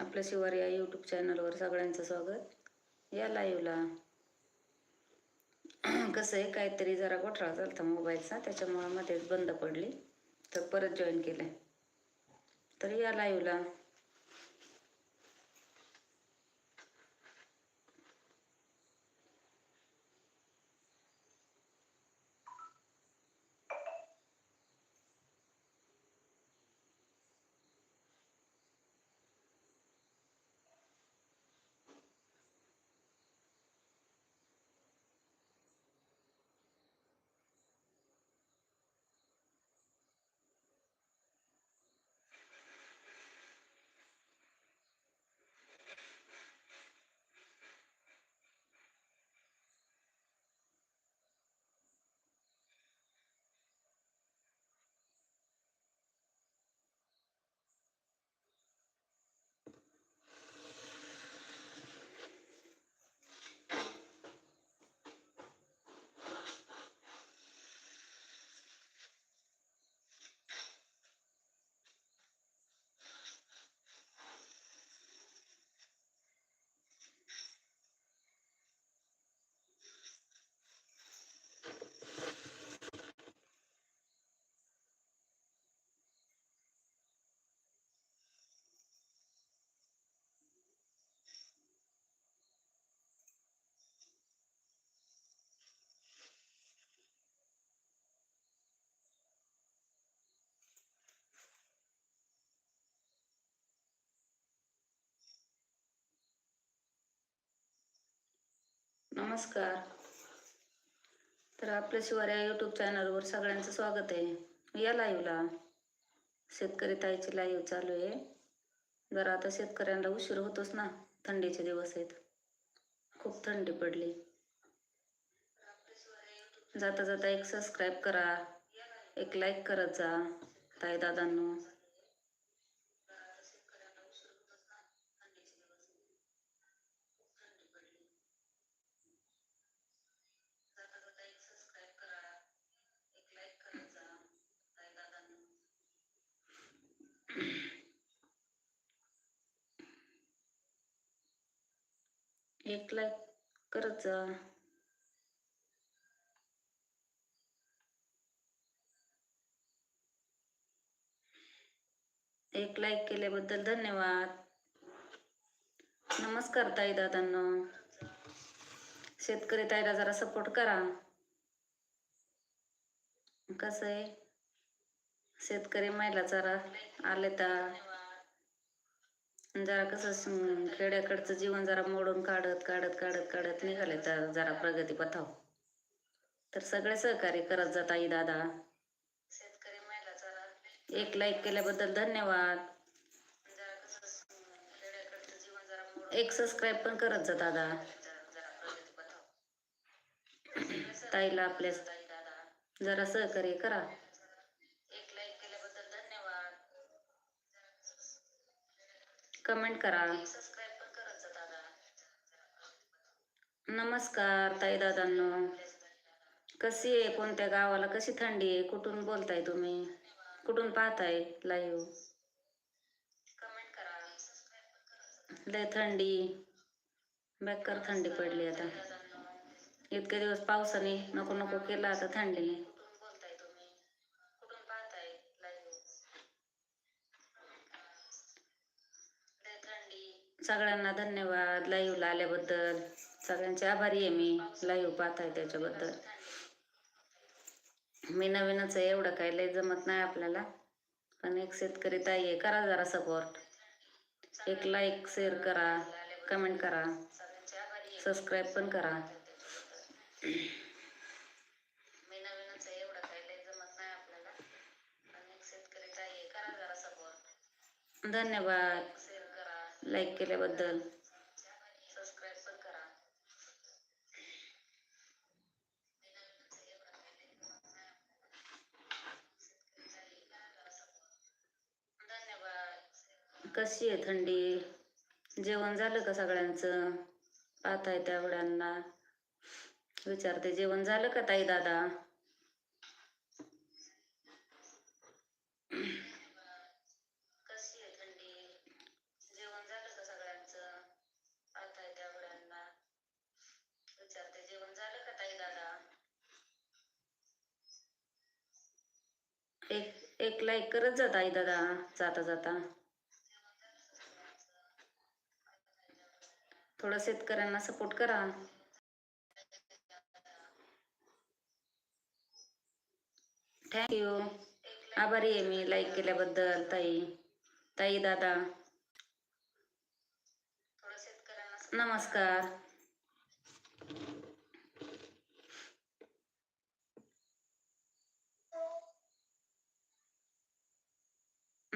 आपल्या शिवार या यूट्यूब चॅनलवर सगळ्यांचं स्वागत. या लाईव्हला कसं आहे काहीतरी जरा घोटाळा चालता मोबाईलचा त्याच्यामुळं मध्येच बंद पडली. तर परत जॉईन केलं तर या लाईव्हला नमस्कार. तर आपल्या शिवार या यूट्यूब चॅनलवर सगळ्यांचं स्वागत आहे. या लाईव्हला शेतकरी ताईची लाईव्ह चालू आहे. जरा आता शेतकऱ्यांना उशीर होतोच ना थंडीचे दिवस आहेत. खूप थंडी पडली. जाता जाता एक सबस्क्राईब करा एक लाईक करत जा ताई दादांनो एक लाईक करत जा एक लाईक केल्याबद्दल धन्यवाद. नमस्कार ताई दादांना. शेतकरी ताईला जरा सपोर्ट करा. कसं आहे? शेतकरी महिला जरा आले तर जरा कसं खेड्याकडचं जीवन जरा मोडून काढत काढत काढत काढत निघाले तर जरा प्रगती पथाव. तर सगळे सहकार्य करत जात आई दादा. एक लाईक केल्याबद्दल धन्यवाद. एक सबस्क्राईब पण करत जा दादा. ताईला आपल्या जरा सहकार्य करा. कमेंट करा. नमस्कार ताई दादांनो कशी आहे कोणत्या गावाला? कशी थंडी आहे? कुठून बोलताय तुम्ही? कुठून पाहताय लाईव्ह लय थंडी. बेकार थंडी पडली आता. इतके दिवस पावसाने नको नको केला आता थंडीने. सगळ्यांना धन्यवाद लाईव्हला आल्याबद्दल सगळ्यांचे आभारी आहे मी. लाईव्ह पाहताय त्याच्याबद्दल. मी नवीनच आहे एवढं काय लय जमत नाही आपल्याला. पण एक शेतकरी ताई आहे करा जरा सपोर्ट एक लाईक शेअर करा कमेंट करा. सबस्क्राईब पण करा. धन्यवाद. लाईक केल्याबद्दल. कशी आहे थंडी? जेवण झालं का सगळ्यांचं? पाहताय त्या विचारते जेवण झालं का ताई दादा? एक लाईक करत जाताई दादा. जाता जाता. थोडं शेतकऱ्यांना सपोर्ट करा. थँक्यू आभारी आहे मी लाईक केल्याबद्दल ताई. ताई दादा. नमस्कार.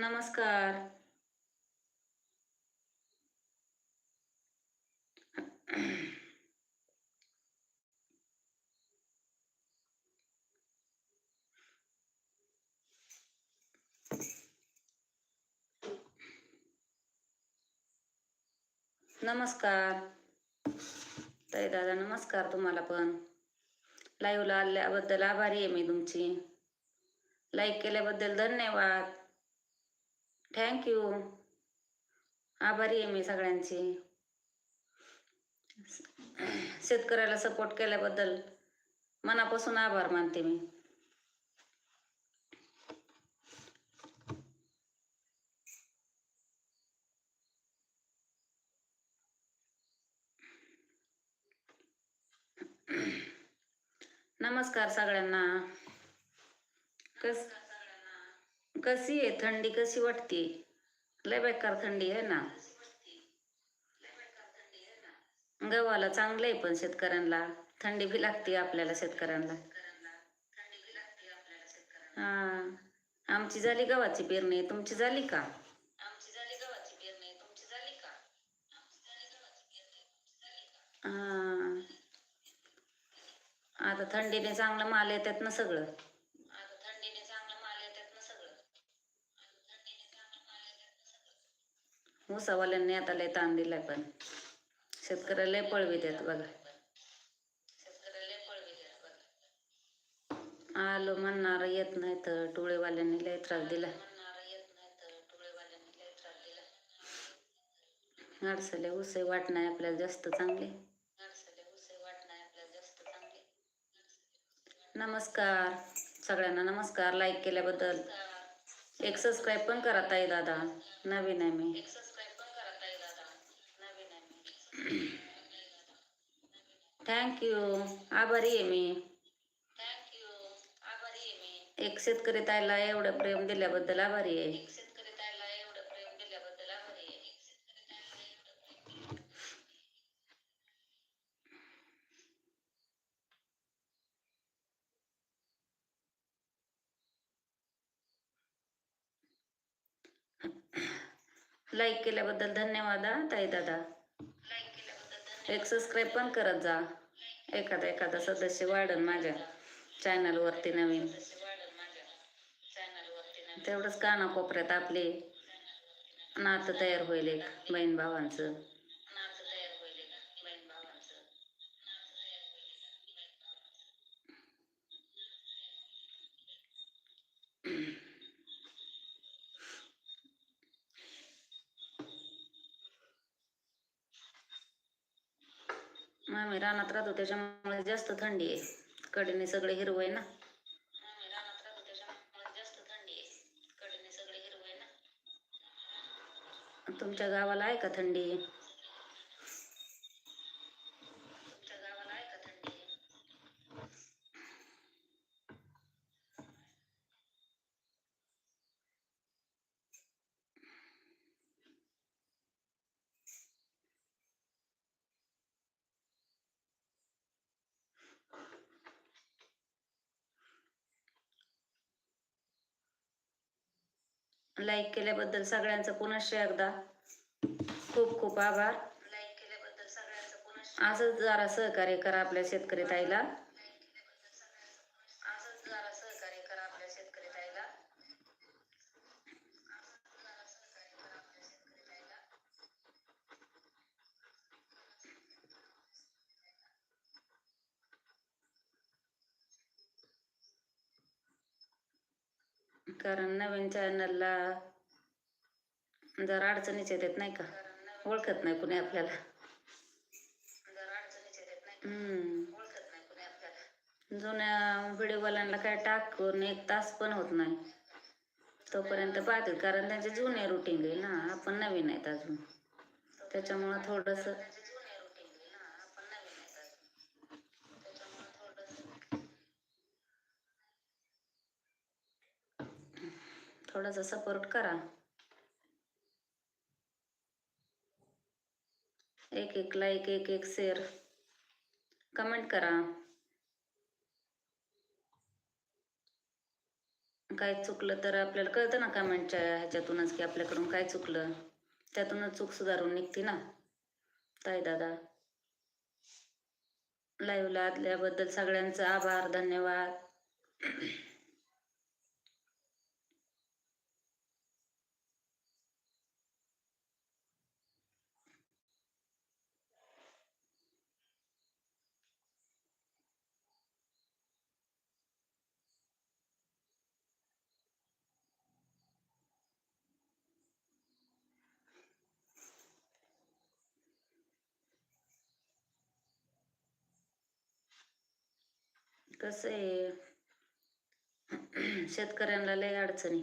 नमस्कार. नमस्कार. ताई दादा नमस्कार तुम्हाला पण. लाईव्हला आल्याबद्दल आभारी आहे मी तुमची. लाईक केल्याबद्दल धन्यवाद. थँक्यू आभारी आहे मी सगळ्यांची. शेतकऱ्याला सपोर्ट केल्याबद्दल मनापासून आभार मानते मी. नमस्कार सगळ्यांना. कस कशी आहे? थंडी कशी वाटते? लय बेकार थंडी आहे ना. गव्हाला चांगलं आहे पण शेतकऱ्यांना थंडी बी लागते आपल्याला शेतकऱ्यांना. हा. आमची झाली गव्हाची पेरणी. तुमची झाली का? हा. आता थंडीने चांगलं माल येतात ना सगळं. ऊसावाल्यांनी आता लय ताण दिलाय पण. शेतकऱ्याला लय पळवी देत बघा. आलो म्हणणार येत नाही तर टोळेवाल्यांनी लय त्रास दिला. अडसले उसय वाट नाही आपल्याला जास्त चांगली. नमस्कार. सगळ्यांना नमस्कार. लाईक केल्याबद्दल. एक सबस्क्राईब पण करा ताई दादा. नवीन आहे मी. थँक्यू आभारी आहे मी. एक शेतकरी ताईला एवढं प्रेम दिल्याबद्दल आभारी आहे. लाईक केल्याबद्दल धन्यवाद ताई दादा. एक सबस्क्राईब पण करत जा. एखादा एखादा सदस्य वाढन माझ्या चॅनलवरती नवीन. तेवढंच कानाकोपऱ्यात आपले नातं तयार होईल एक बहीण भावांचं आम्ही रानात राहतो त्याच्यामुळे जास्त थंडी आहे. कडेने सगळे हिरवं आहे ना? तुमच्या गावाला आहे का थंडी? लाईक केल्याबद्दल सगळ्यांचं पुनश्च एकदा खूप खूप आभार. असंच जरा सहकार्य करा आपल्या शेतकरी ताईला. कारण नवीन चॅनलला जर अडचणीच देत नाही का? ओळखत नाही कुणी आपल्याला. हम्म. जुन्या व्हिडिओवाल्यांना काय टाकून एक तास पण होत नाही. तोपर्यंत पाहतील कारण त्यांचे जुने रुटीन आहे ना आपण नवीन आहेत अजून. त्याच्यामुळं थोडंसं थोडासा सपोर्ट करा. एक एक लाईक एक एक शेअर कमेंट करा. काय चुकलं तर आपल्याला कळतं ना कमेंटच्या ह्याच्यातूनच की आपल्याकडून काय चुकलं. त्यातूनच चूक सुधारून निघते ना. ताई दादा. लाईव्हला आदल्याबद्दल सगळ्यांचा आभार धन्यवाद. कसं आहे शेतकऱ्यांना लय अडचणी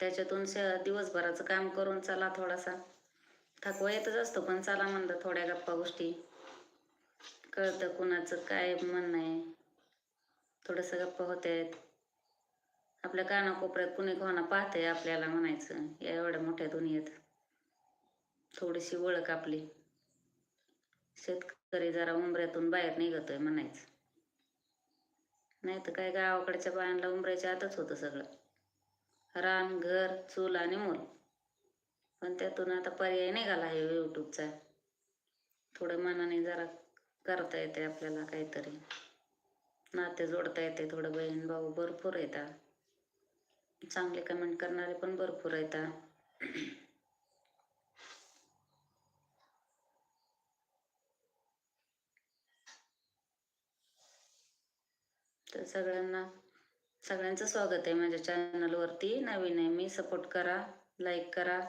त्याच्यातून श दिवसभराचं काम करून चला थोडासा. थकवा येतच असतो पण चला म्हणलं थोड्या गप्पा गोष्टी. कळतं कुणाचं काय म्हणणं आहे. थोडंसं गप्पा होत आहेत आपल्या कानाकोपऱ्यात कुणी कोणा पाहतंय आपल्याला म्हणायचं या एवढ्या मोठ्या दुनियेत. थोडीशी ओळख आपली. शेतकरी जरा उंबऱ्यातून बाहेर निघतोय म्हणायचं. नाही तर काय गावाकडच्या बायांना उमरायच्या आतच होतं सगळं. रान घर चूल आणि मूल. पण त्यातून आता पर्याय निघाला आहे यूट्यूबचा. थोडं मनाने जरा करता येते आपल्याला काहीतरी. नाते जोडता येते थोडं बहीण भाऊ भरपूर येतात. चांगले कमेंट करणारे पण भरपूर येतात. तर सगळ्यांना सगळ्यांचं स्वागत आहे माझ्या चॅनलवरती नवीन आहे मी सपोर्ट करा लाईक करा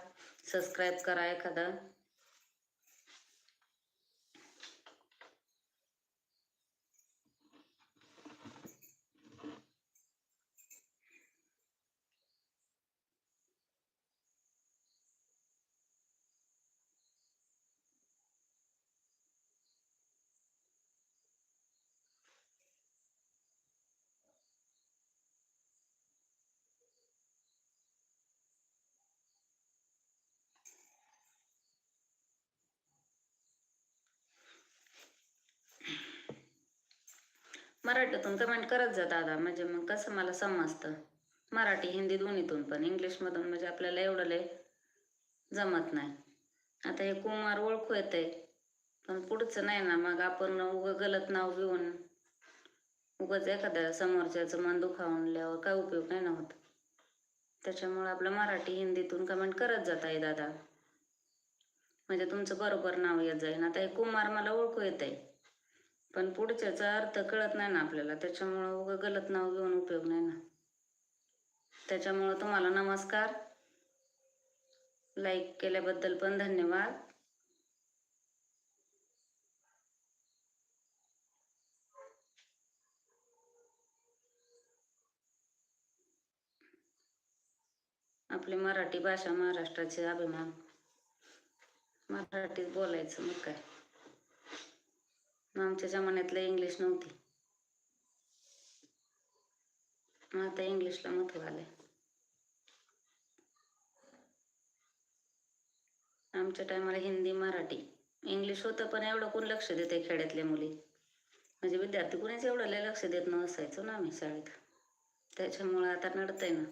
सबस्क्राईब करा एखादा. मराठीतून कमेंट करत जा दादा. म्हणजे मग कसं मला समजतं? मराठी हिंदी दोन्हीतून पण. इंग्लिशमधून म्हणजे आपल्याला एवढं लय जमत नाही. आता हे कुमार ओळखू येते पण पुढचं नाही ना. मग आपण उगं गलत नाव घेऊन उगंच एखाद्या समोरच्याचं मन दुखावल्यावर काय उपयोग नाही ना होत. त्याच्यामुळे आपलं मराठी हिंदीतून कमेंट करत जात आहे दादा. म्हणजे तुमचं बरोबर नाव येत जाईल आता हे कुमार मला ओळखू येत आहे पण पुढच्याचा अर्थ कळत नाही ना आपल्याला. त्याच्यामुळं उगं गलत नाव घेऊन उपयोग नाही ना. त्याच्यामुळं तुम्हाला नमस्कार. लाईक केल्याबद्दल पण धन्यवाद. आपली मराठी भाषा महाराष्ट्राचे अभिमान. मराठीत बोलायचं मग काय? आमच्या जमान्यातलं इंग्लिश नव्हती. मग आता इंग्लिशला महत्त्व आलंय. आमच्या टायमाला हिंदी मराठी इंग्लिश होतं पण एवढं कोण लक्ष देते खेड्यातल्या मुली? म्हणजे विद्यार्थी कोणीच एवढं लक्ष देत नसायचो ना आम्ही शाळेत. त्याच्यामुळं आता नडतंय ना.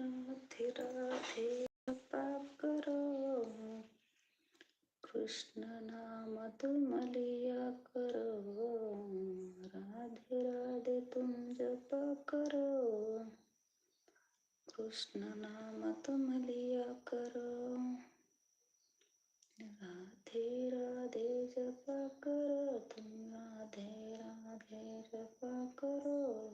राधे राधे करो। कृष्ण नाम तुमलिया करो। राधे राधे तुम जप करो। कृष्ण नाम तुमलिया करो। राधे राधे जप करो। तुम राधे राधे जप करो।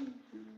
Mm-hmm.